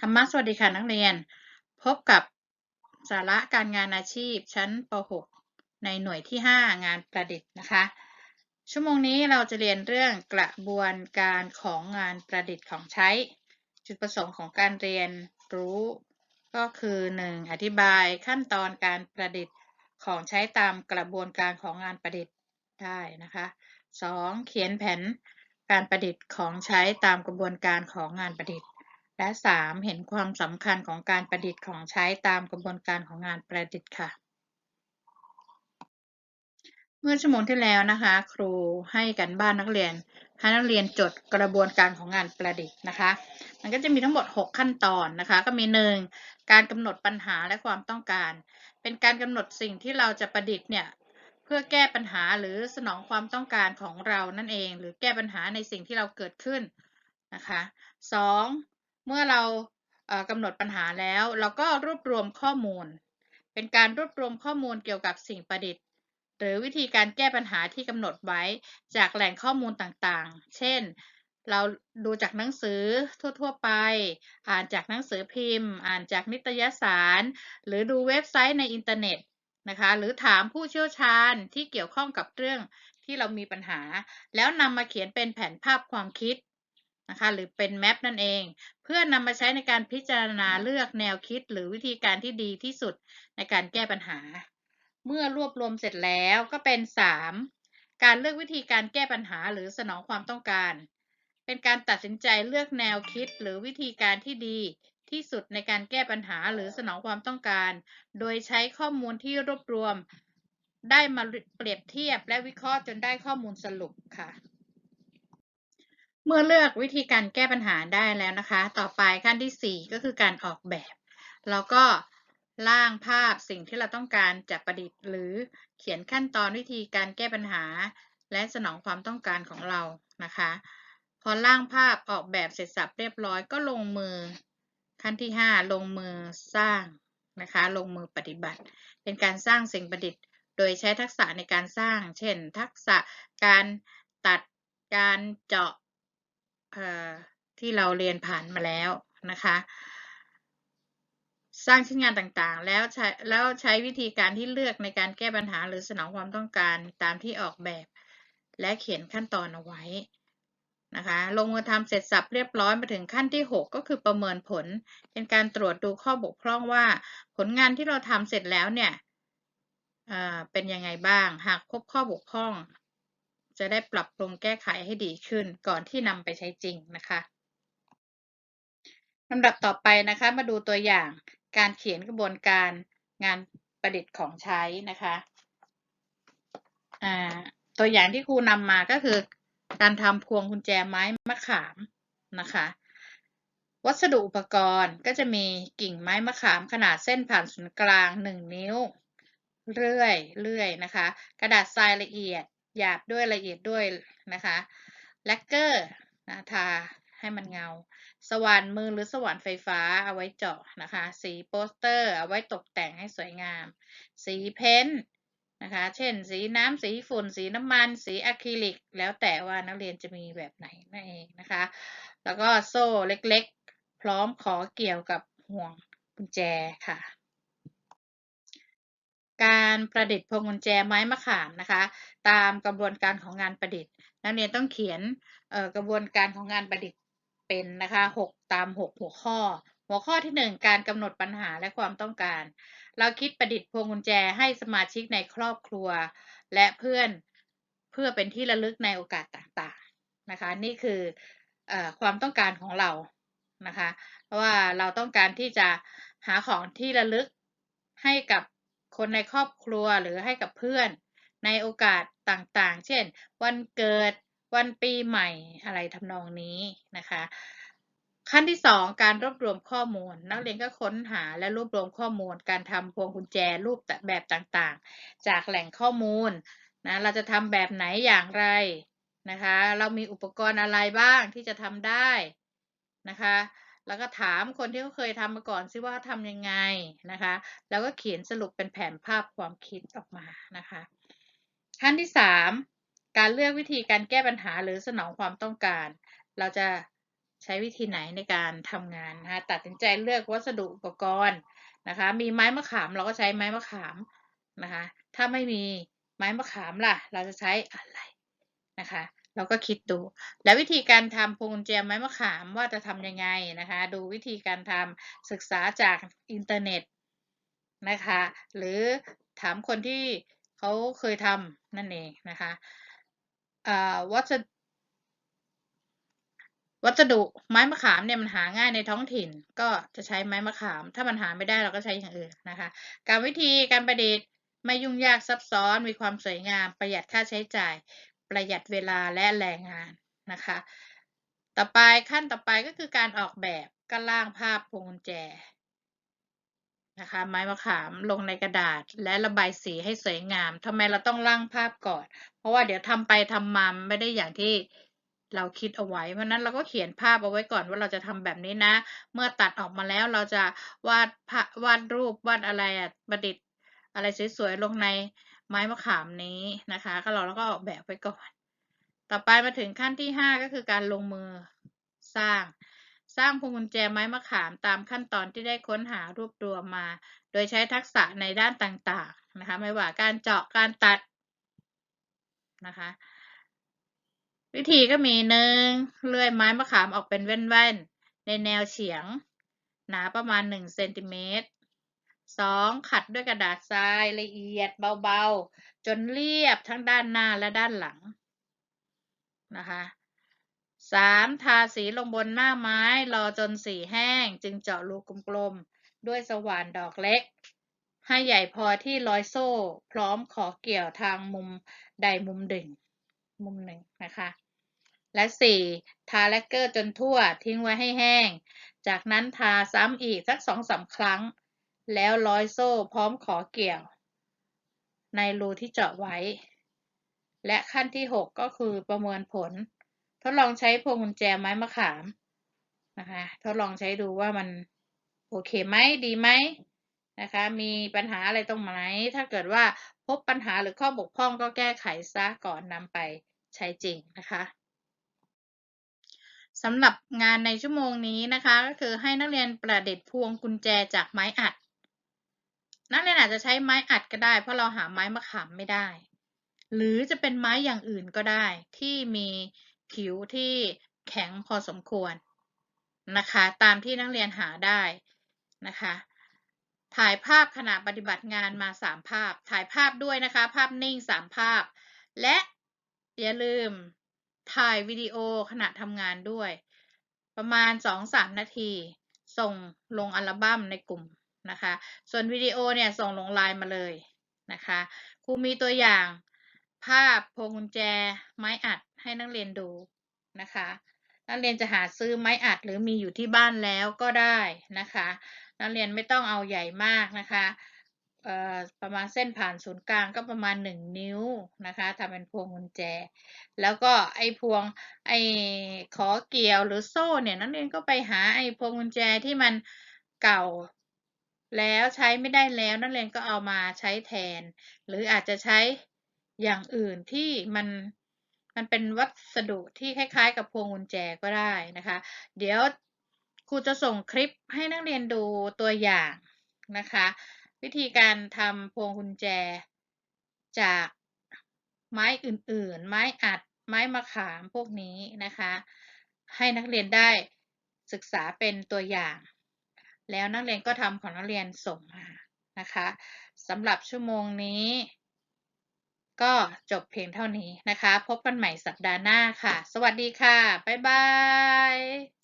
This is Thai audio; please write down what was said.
ธรรมะสวัสดีค่ะนักเรียน พบกับสาระการงานอาชีพชั้นป .6 ในหน่วยที่ 5 งานประดิษฐ์นะคะ ชั่วโมงนี้เราจะเรียนเรื่องกระบวนการของงานประดิษฐ์ของใช้ จุดประสงค์ของการเรียนรู้ ก็คือ 1. อธิบายขั้นตอนการประดิษฐ์ของใช้ตามกระบวนการของงานประดิษฐ์ได้นะคะ 2. เขียนแผนการประดิษฐ์ของใช้ตามกระบวนการของงานประดิษฐ์ และ 3. เห็นความสำคัญของการประดิษฐ์ของใช้ตามกระบวนการของงานประดิษฐ์ค่ะ เมื่อชั่วโมงที่แล้วนะคะ ครูให้กันบ้านนักเรียนให้นักเรียนจดกระบวนการของงานประดิษฐ์นะคะ มันก็จะมีทั้งหมด 6 ขั้นตอนนะคะ ก็มี 1. การกำหนดปัญหาและความต้องการ เป็นการกำหนดสิ่งที่เราจะประดิษฐ์เนี่ยเพื่อแก้ปัญหาหรือสนองความต้องการของเรานั่นเอง หรือแก้ปัญหาในสิ่งที่เราเกิดขึ้นนะคะ 2. เมื่อเรากำหนดปัญหาแล้ว เราก็รวบรวมข้อมูล เป็นการรวบรวมข้อมูลเกี่ยวกับสิ่งประดิษฐ์ หรือวิธีการแก้ปัญหาที่กำหนดไว้จากแหล่งข้อมูลต่างๆ เช่น เราดูจากหนังสือทั่ว ๆ ไป อ่านจากหนังสือพิมพ์ อ่านจากนิตยสาร หรือดูเว็บไซต์ในอินเทอร์เน็ตนะคะหรือถามผู้เชี่ยวชาญที่เกี่ยวข้องกับเรื่องที่เรามีปัญหา แล้วนำมาเขียนเป็นแผนภาพความคิด นะคะหรือเป็นแมปนั่นเอง เพื่อนำมาใช้ในการพิจารณาเลือกแนวคิด หรือวิธีการที่ดีที่สุดในการแก้ปัญหา เมื่อรวบรวมเสร็จแล้วก็เป็น 3. การเลือกวิธีการแก้ปัญหาหรือสนองความต้องการ เป็นการตัดสินใจเลือกแนวคิด หรือวิธีการที่ดีที่สุดในการแก้ปัญหาหรือสนองความต้องการ โดยใช้ข้อมูลที่รวบรวม ได้มาเปรียบเทียบและวิเคราะห์จนได้ข้อมูลสรุปค่ะ เมื่อเลือกวิธีการแก้ปัญหาได้แล้วนะคะ ต่อไปขั้นที่ 4 ก็คือการออกแบบเราก็ร่างภาพสิ่งที่เราต้องการจะประดิษฐ์หรือเขียนขั้นตอนวิธีการแก้ปัญหา และสนองความต้องการของเรานะคะ พอร่างภาพออกแบบเสร็จสับเรียบร้อยก็ลงมือขั้นที่ 5 ลงมือสร้างนะคะ ลงมือปฏิบัติ เป็นการสร้างสิ่งประดิษฐ์ โดยใช้ทักษะในการสร้าง เช่น ทักษะการตัดการเจาะ ที่เราเรียนผ่านมาแล้วนะคะ สร้างชิ้นงานต่างๆ แล้วใช้แล้วใช้วิธีการที่เลือกในการแก้ปัญหาหรือสนองความต้องการตามที่ออกแบบ และเขียนขั้นตอนเอาไว้นะคะลงมือทำเสร็จสับเรียบร้อยมาถึงขั้นที่ 6 ก็คือประเมินผล เป็นการตรวจดูข้อบกพร่องว่า ผลงานที่เราทำเสร็จแล้วเนี่ยเป็นยังไงบ้าง หากพบข้อบกพร่อง จะได้ปรับปรุงแก้ไขให้ดีขึ้น ก่อนที่นำไปใช้จริงนะคะลำดับต่อไปนะคะมาดูตัวอย่างการเขียนกระบวนการงานประดิษฐ์ของใช้นะคะตัวอย่างที่ครูนำมาก็คือ การทำพวงกุญแจไม้มะขามนะคะ วัสดุอุปกรณ์ก็จะมีกิ่งไม้มะขามขนาดเส้นผ่านศูนย์กลาง 1 นิ้ว เรื่อยเรื่อยนะคะ กระดาษทรายละเอียด หยาบด้วยละเอียดด้วยนะคะแลกเกอร์นะทาให้มันเงา สว่านมือหรือสว่านไฟฟ้าเอาไว้เจาะนะคะ สีโปสเตอร์เอาไว้ตกแต่งให้สวยงาม สีเพ้นนะคะ เช่น สีน้ำสีฝุ่น สีน้ำมัน สีอะคริลิก แล้วแต่ว่านักเรียนจะมีแบบไหนนั่นเองนะคะ แล้วก็โซ่เล็กๆ พร้อมขอเกี่ยวกับห่วงกุญแจค่ะ การประดิษฐ์พวงกุญแจไม้มะขามนะคะ ตามกระบวนการของงานประดิษฐ์ นักเรียนต้องเขียนกระบวนการของงานประดิษฐ์เป็นนะคะ6ตาม 6 หัวข้อ หัวข้อที่ 1 การกำหนดปัญหาและความต้องการ เราคิดประดิษฐ์พวงกุญแจให้สมาชิกในครอบครัว และเพื่อนเพื่อเป็นที่ระลึกในโอกาสต่างๆนะคะ นี่คืออความต้องการของเรานะคะว่าเราต้องการที่จะหาของที่ระลึกให้กับ คนในครอบครัวหรือให้กับเพื่อน ในโอกาสต่างๆ เช่น วันเกิดวันปีใหม่อะไรทำนองนี้นะคะ ขั้นที่ 2 การรวบรวมข้อมูล นักเรียนก็ค้นหาและรวบรวมข้อมูล การทำพวงกุญแจรูปแบบต่างๆ จากแหล่งข้อมูลนะเราจะทำแบบไหนอย่างไรนะคะ เรามีอุปกรณ์อะไรบ้างที่จะทำได้นะคะ แล้วก็ถามคนที่เขาเคยทำมาก่อนซิว่าทำยังไงนะคะ แล้วก็เขียนสรุปเป็นแผนภาพความคิดออกมานะคะ ขั้นที่ 3 การเลือกวิธีการแก้ปัญหาหรือสนองความต้องการ เราจะใช้วิธีไหนในการทำงานนะคะตัดสินใจเลือกวัสดุอุปกรณ์นะคะ มีไม้มะขามเราก็ใช้ไม้มะขามนะคะ ถ้าไม่มีไม้มะขามล่ะ เราจะใช้อะไรนะคะ เราก็คิดดู แล้ววิธีการทำพวงกุญแจไม้มะขามว่าจะทำยังไงนะคะ ดูวิธีการทำศึกษาจากอินเทอร์เน็ตนะคะ หรือถามคนที่เขาเคยทำนั่นเองนะคะวัสดวัสดุไม้มะขามเนี่ยมันหาง่ายในท้องถิ่น ก็จะใช้ไม้มะขาม ถ้ามันหาไม่ได้เราก็ใช้อย่างอื่นนะคะ การวิธีการประดิษฐ์ไม่ยุ่งยากซับซ้อนมีความสวยงามประหยัดค่าใช้จ่าย ประหยัดเวลาและแรงงานนะคะ ต่อไปขั้นต่อไปก็คือการออกแบบก็ล่างภาพพวงกุญแจนะคะไม้มะขามลงในกระดาษและระบายสีให้สวยงามทำไมเราต้องร่างภาพก่อน เพราะว่าเดี๋ยวทำไปทำมาไม่ได้อย่างที่เราคิดเอาไว้ เพราะนั้นเราก็เขียนภาพเอาไว้ก่อนว่าเราจะทำแบบนี้นะ เมื่อตัดออกมาแล้วเราจะวาดวาดรูปวาดอะไรอะประดิษฐ์อะไรสวยๆลงใน ไม้มะขามนี้นะคะ ก็เราแล้วก็ออกแบบไว้ก่อน ต่อไปมาถึงขั้นที่ห้าก็คือการลงมือสร้าง สร้างพวงกุญแจไม้มะขามตามขั้นตอนที่ได้ค้นหารวบรวมมา โดยใช้ทักษะในด้านต่างๆนะคะ ไม่ว่าการเจาะการตัดนะคะ วิธีก็มีหนึ่งเลื่อยไม้มะขามออกเป็นแว่นๆในแนวเฉียง หนาประมาณ1เซนติเมตร สองขัดด้วยกระดาษทรายละเอียดเบาๆ จนเรียบทั้งด้านหน้าและด้านหลังนะคะสามทาสีลงบนหน้าไม้ รอจนสีแห้ง จึงเจาะรูกลมๆ ด้วยสว่านดอกเล็ก ให้ใหญ่พอที่ร้อยโซ่ พร้อมขอเกี่ยวทางมุมใดมุมหนึ่ง มุมหนึ่งนะคะ และสี่ทาแลกเกอร์จนทั่วทิ้งไว้ให้แห้ง จากนั้นทาซ้ำอีกสักสองสาครั้ง แล้วร้อยโซ่พร้อมขอเกี่ยว ในรูที่เจาะไว้ และขั้นที่หกก็คือประเมินผล ทดลองใช้พวงกุญแจไม้มะขามนะคะทดลองใช้ดูว่ามันโอเคไหมดีไหมนะคะมีปัญหาอะไรตรงไหนถ้าเกิดว่าพบปัญหาหรือข้อบกพร่องก็แก้ไขซะก่อนนำไปใช้จริงนะคะสำหรับงานในชั่วโมงนี้นะคะ ก็คือให้นักเรียนประดิษฐ์พวงกุญแจจากไม้อัด นักเรียนอาจจะใช้ไม้อัดก็ได้ เพราะเราหาไม้มะขามไม่ได้ หรือจะเป็นไม้อย่างอื่นก็ได้ ที่มีผิวที่แข็งพอสมควรนะคะ ตามที่นักเรียนหาได้นะคะ ถ่ายภาพขณะปฏิบัติงานมาสามภาพ ถ่ายภาพด้วยนะคะ ภาพนิ่งสามภาพ และอย่าลืมถ่ายวิดีโอขณะทำงานด้วย ประมาณ 2-3 นาที ส่งลงอัลบั้มในกลุ่ม นะคะ ส่วนวิดีโอเนี่ยส่งลงไลน์มาเลยนะคะครูมีตัวอย่างภาพพวงกุญแจไม้อัดให้นักเรียนดูนะคะ นักเรียนจะหาซื้อไม้อัดหรือมีอยู่ที่บ้านแล้วก็ได้นะคะ นักเรียนไม่ต้องเอาใหญ่มากนะคะประมาณเส้นผ่านศูนย์กลางก็ประมาณ 1 นิ้วนะคะทำเป็นพวงกุญแจ แล้วก็ไอ้พวงไอ้ขอเกี่ยวหรือโซ่เนี่ยนักเรียนก็ไปหาไอ้พวงกุญแจที่มันเก่า แล้วใช้ไม่ได้แล้วนักเรียนก็เอามาใช้แทน หรืออาจจะใช้อย่างอื่นที่มันมันเป็นวัสดุที่คล้าย ๆ กับพวงกุญแจก็ได้นะคะ เดี๋ยวครูจะส่งคลิปให้นักเรียนดูตัวอย่างนะคะ วิธีการทำพวงกุญแจ จากไม้อื่นๆ ไม้อัด ไม้มะขามพวกนี้นะคะ ให้นักเรียนได้ศึกษาเป็นตัวอย่าง แล้วนักเรียนก็ทำของนักเรียนส่งมานะคะสำหรับชั่วโมงนี้ ก็จบเพียงเท่านี้นะคะ พบกันใหม่สัปดาห์หน้าค่ะ สวัสดีค่ะ บ๊ายบาย